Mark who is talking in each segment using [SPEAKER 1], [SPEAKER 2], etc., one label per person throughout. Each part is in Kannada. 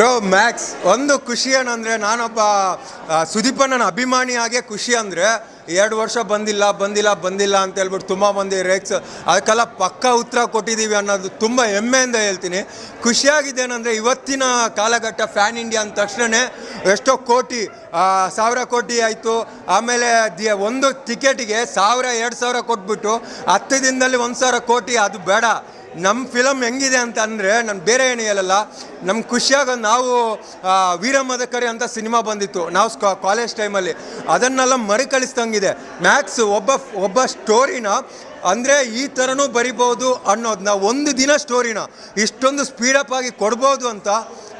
[SPEAKER 1] ಬ್ರೋ ಮ್ಯಾಕ್ಸ್ ಒಂದು ಖುಷಿ ಏನಂದರೆ ನಾನೊಬ್ಬ ಆ, ಸುದೀಪಣ್ಣನ ಅಭಿಮಾನಿಯಾಗೆ ಖುಷಿ ಅಂದರೆ ಎರಡು ವರ್ಷ ಬಂದಿಲ್ಲ ಬಂದಿಲ್ಲ ಬಂದಿಲ್ಲ ಅಂತ ಹೇಳ್ಬಿಟ್ಟು ತುಂಬ ಮಂದಿ ರೇಕ್ಸ್ ಅದಕ್ಕೆಲ್ಲ ಪಕ್ಕ ಉತ್ತರ ಕೊಟ್ಟಿದ್ದೀವಿ ಅನ್ನೋದು ತುಂಬ ಹೆಮ್ಮೆಯಿಂದ ಹೇಳ್ತೀನಿ. ಖುಷಿಯಾಗಿದೆ ಏನಂದರೆ ಇವತ್ತಿನ ಕಾಲಘಟ್ಟ ಫ್ಯಾನ್ ಇಂಡಿಯಾ ಅಂದ ತಕ್ಷಣವೇ ಎಷ್ಟೋ ಕೋಟಿ ಸಾವಿರ ಕೋಟಿ ಆಯಿತು. ಆಮೇಲೆ ದಿ ಒಂದು ಟಿಕೆಟಿಗೆ ಸಾವಿರ ಎರಡು ಸಾವಿರ ಕೊಟ್ಬಿಟ್ಟು ಹತ್ತು ದಿನದಲ್ಲಿ ಒಂದು ಸಾವಿರ ಕೋಟಿ ಅದು ಬೇಡ. ನಮ್ಮ ಫಿಲಮ್ ಹೆಂಗಿದೆ ಅಂತ ಅಂದರೆ, ನಾನು ಬೇರೆ ಏನು ಹೇಳಲ್ಲ. ನಮ್ಗೆ ಖುಷಿಯಾಗ ನಾವು ವೀರ ಮದಕರಿ ಅಂತ ಸಿನಿಮಾ ಬಂದಿತ್ತು. ನಾವು ಕಾಲೇಜ್ ಟೈಮಲ್ಲಿ ಅದನ್ನೆಲ್ಲ ಮರುಕಳಿಸ್ದಂಗಿದೆ. ಮ್ಯಾಕ್ಸ್ ಒಬ್ಬ ಒಬ್ಬ ಸ್ಟೋರಿನ ಅಂದರೆ ಈ ಥರನೂ ಬರಿಬೋದು ಅನ್ನೋದನ್ನ ಒಂದು ದಿನ ಸ್ಟೋರಿನ ಇಷ್ಟೊಂದು ಸ್ಪೀಡಪ್ ಆಗಿ ಕೊಡ್ಬೋದು ಅಂತ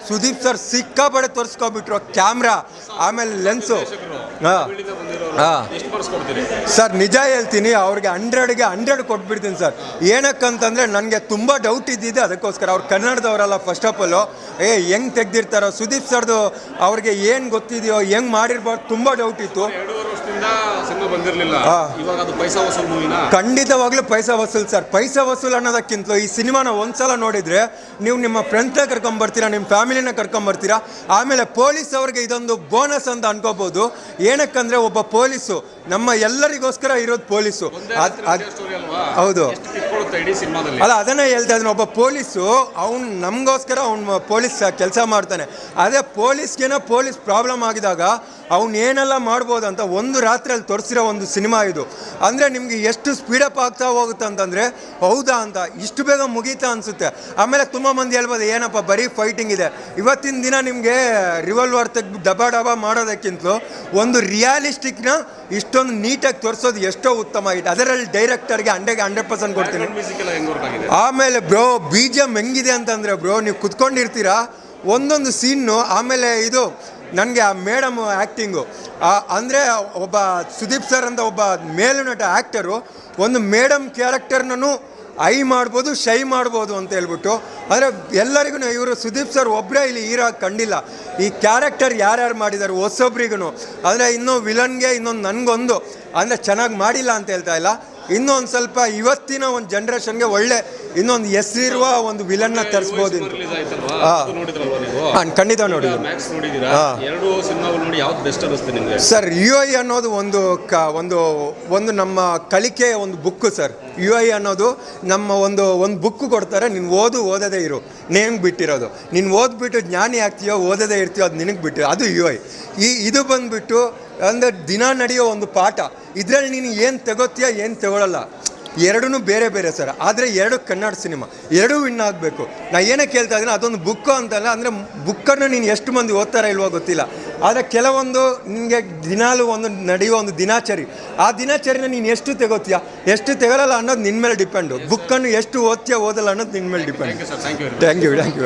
[SPEAKER 1] ಸುದೀಪ್ ಸರ್ ಸಿಕ್ಕಾಪಡೆ ತೋರಿಸ್ಕೊಬಿಟ್ರು, ಕ್ಯಾಮ್ರಾ, ಆಮೇಲೆ ಲೆನ್ಸು ಹಾಂ. ಹಾಂ. ಸರ್, ನಿಜ ಹೇಳ್ತೀನಿ, ಅವ್ರಿಗೆ ಹಂಡ್ರೆಡ್ಗೆ ಹಂಡ್ರೆಡ್ ಕೊಟ್ಬಿಡ್ತೀನಿ ಸರ್. ಏನಕ್ಕಂತಂದರೆ ನನಗೆ ತುಂಬ ಡೌಟ್ ಇದ್ದಿದೆ, ಅದಕ್ಕೋಸ್ಕರ ಅವ್ರು ಕನ್ನಡದವರಲ್ಲ ಫಸ್ಟ್ ಆಫ್ ಆಲು ಏ, ಹೆಂಗೆ ತೆಗ್ದಿರ್ತಾರೋ, ಸುದೀಪ್ ಸರ್ದು ಅವ್ರಿಗೆ ಏನು ಗೊತ್ತಿದೆಯೋ, ಹೆಂಗೆ ಮಾಡಿರ್ಬಾರ್ದು ತುಂಬ ಡೌಟ್ ಇತ್ತು. ಖಂಡಿತವಾಗ್ಲೂ ಪೈಸಾ ವಸೂಲ್ ಸರ್. ಪೈಸಾ ವಸೂಲ್ ಅನ್ನೋದಕ್ಕಿಂತಲೂ ಈ ಸಿನಿಮಾನ ಒಂದ್ಸಲ ನೋಡಿದ್ರೆ ನೀವು ನಿಮ್ಮ ಫ್ರೆಂಡ್ಸ್ನ ಕರ್ಕೊಂಬರ್ತೀರಾ ನಿಮ್ಮ ಫ್ಯಾಮಿಲಿನ ಕರ್ಕೊಂಬರ್ತೀರಾ? ಆಮೇಲೆ ಪೊಲೀಸ್ ಅವ್ರಿಗೆ ಇದೊಂದು ಬೋನಸ್ ಅಂತ ಅನ್ಕೋಬಹುದು ಏನಕ್ಕಂದ್ರೆ ಒಬ್ಬ ಪೊಲೀಸು ನಮ್ಮ ಎಲ್ಲರಿಗೋಸ್ಕರ ಇರೋದು ಪೊಲೀಸು ಹೌದು.
[SPEAKER 2] ಇಡೀ ಸಿನಿಮಾದಲ್ಲಿ.
[SPEAKER 1] ಅಲ್ಲ ಅದನ್ನೇ ಹೇಳ್ತಾ ಇದ್ದೀನಿ. ಒಬ್ಬ ಪೊಲೀಸು ಅವ್ನು ನಮಗೋಸ್ಕರ ಅವ್ನು ಪೊಲೀಸ್ ಕೆಲಸ ಮಾಡ್ತಾನೆ. ಅದೇ ಪೊಲೀಸ್ಗೇನೋ ಪೊಲೀಸ್ ಪ್ರಾಬ್ಲಮ್ ಆಗಿದಾಗ ಅವ್ನು ಏನೆಲ್ಲ ಮಾಡ್ಬೋದು ಅಂತ ಒಂದು ರಾತ್ರಿಯಲ್ಲಿ ತೋರಿಸಿರೋ ಒಂದು ಸಿನಿಮಾ ಇದು. ಅಂದರೆ ನಿಮಗೆ ಎಷ್ಟು ಸ್ಪೀಡಪ್ ಆಗ್ತಾ ಹೋಗುತ್ತೆ ಅಂತಂದರೆ ಹೌದಾ ಅಂತ ಇಷ್ಟು ಬೇಗ ಮುಗೀತಾ ಅನಿಸುತ್ತೆ. ಆಮೇಲೆ ತುಂಬ ಮಂದಿ ಹೇಳ್ಬೋದು ಏನಪ್ಪ ಬರೀ ಫೈಟಿಂಗ್ ಇದೆ. ಇವತ್ತಿನ ದಿನ ನಿಮಗೆ ರಿವಾಲ್ವರ್ ತೆಗ್ದು ಡಬಾ ಡಬಾ ಮಾಡೋದಕ್ಕಿಂತಲೂ ಒಂದು ರಿಯಾಲಿಸ್ಟಿಕ್ನ ಇಷ್ಟೊಂದು ನೀಟಾಗಿ ತೋರಿಸೋದು ಎಷ್ಟೋ ಉತ್ತಮ. ಆಗಿದೆ ಅದರಲ್ಲಿ ಡೈರೆಕ್ಟರ್ಗೆ ಹಂಡ್ರೆಗೆ ಹಂಡ್ರೆಡ್ ಪರ್ಸೆಂಟ್ ಕೊಡ್ತೀನಿ. ಆಮೇಲೆ ಬ್ರೋ ಬಿ ಜಿ ಎಂ ಹೆಂಗಿದೆ ಅಂತಂದರೆ ಬ್ರೋ, ನೀವು ಕುತ್ಕೊಂಡಿರ್ತೀರಾ? ಒಂದೊಂದು ಸೀನ್ನು, ಆಮೇಲೆ ಇದು, ನನಗೆ ಆ ಮೇಡಮ್ ಆ್ಯಕ್ಟಿಂಗು ಅಂದರೆ ಒಬ್ಬ ಸುದೀಪ್ ಸರ್ ಅಂತ ಒಬ್ಬ ಮೇಲುನಟ ಆ್ಯಕ್ಟರು ಒಂದು ಮೇಡಮ್ ಕ್ಯಾರೆಕ್ಟರ್ನೂ ಐ ಮಾಡ್ಬೋದು, ಶೈ ಮಾಡ್ಬೋದು ಅಂತ ಹೇಳ್ಬಿಟ್ಟು. ಅಂದರೆ ಎಲ್ಲರಿಗೂ ಇವರು ಸುದೀಪ್ ಸರ್ ಒಬ್ಬರೇ ಇಲ್ಲಿ ಹೀರೋ ಕಂಡಿಲ್ಲ. ಈ ಕ್ಯಾರೆಕ್ಟರ್ ಯಾರ್ಯಾರು ಮಾಡಿದ್ದಾರೆ ಹೊಸೊಬ್ರಿಗೂ ಅಂದರೆ ಇನ್ನೂ ವಿಲನ್ಗೆ ಇನ್ನೊಂದು ನನಗೊಂದು. ಅಂದರೆ ಚೆನ್ನಾಗಿ ಮಾಡಿಲ್ಲ ಅಂತ ಹೇಳ್ತಾ ಇಲ್ಲ. ಇನ್ನೊಂದು ಸ್ವಲ್ಪ ಇವತ್ತಿನ ಒಂದು ಜನ್ರೇಷನ್ಗೆ ಒಳ್ಳೆ ಇನ್ನೊಂದು ಹೆಸರಿರುವ ಒಂದು ವಿಲನ್ನ ತರಿಸ್ಬೋದು ಹಾ. ಖಂಡಿತ ನೋಡಿ ಸರ್ ಯು ಐ ಅನ್ನೋದು ಒಂದು ಕ ಒಂದು ಒಂದು ನಮ್ಮ ಕಲಿಕೆಯ ಒಂದು ಬುಕ್ಕು ಸರ್. ಯು ಐ ಅನ್ನೋದು ನಮ್ಮ ಒಂದು ಒಂದು ಬುಕ್ಕು ಕೊಡ್ತಾರೆ ನೀನು ಓದು ಓದದೇ ಇರು. ನೇಮ್ ಬಿಟ್ಟಿರೋದು. ನೀನು ಓದ್ಬಿಟ್ಟು ಜ್ಞಾನಿ ಆಗ್ತೀಯೋ ಓದದೇ ಇರ್ತೀಯೋ ಅದು ನಿನಗೆ ಬಿಟ್ಟಿರೋ ಅದು ಯು ಐ ಈ ಇದು ಬಂದುಬಿಟ್ಟು ಅಂದರೆ ದಿನ ನಡೆಯೋ ಒಂದು ಪಾಠ. ಇದರಲ್ಲಿ ನೀನು ಏನು ತಗೋತೀಯ ಏನು ತಗೊಳ್ಳಲ್ಲ ಎರಡೂ ಬೇರೆ ಬೇರೆ ಸರ್. ಆದರೆ ಎರಡು ಕನ್ನಡ ಸಿನಿಮಾ. ಎರಡೂ ವಿನ್ ಆಗಬೇಕು. ನಾನು ಏನಕ್ಕೆ ಕೇಳ್ತಾ ಇದ್ದೀನಿ ಅದೊಂದು ಬುಕ್ಕು ಅಂತಲ್ಲ ಅಂದರೆ ಬುಕ್ಕನ್ನು ನೀನು ಎಷ್ಟು ಮಂದಿ ಓದ್ತಾರ ಇಲ್ವೋ ಗೊತ್ತಿಲ್ಲ. ಆದರೆ ಕೆಲವೊಂದು ನಿಮಗೆ ದಿನಾಲು ಒಂದು ನಡೆಯುವ ಒಂದು ದಿನಾಚರಿ. ಆ ದಿನಾಚರಿನ ನೀನು ಎಷ್ಟು ತೆಗೋತೀಯ ಎಷ್ಟು ತೆಗೊಳ್ಳಲ್ಲ ಅನ್ನೋದು ನಿನ್ನ ಮೇಲೆ ಡಿಪೆಂಡು ಬುಕ್ಕನ್ನು ಎಷ್ಟು ಓದ್ತೀಯ ಓದಲ್ಲ ಅನ್ನೋದು ನಿನ್ನ ಮೇಲೆ depend
[SPEAKER 2] sir thank you
[SPEAKER 1] thank you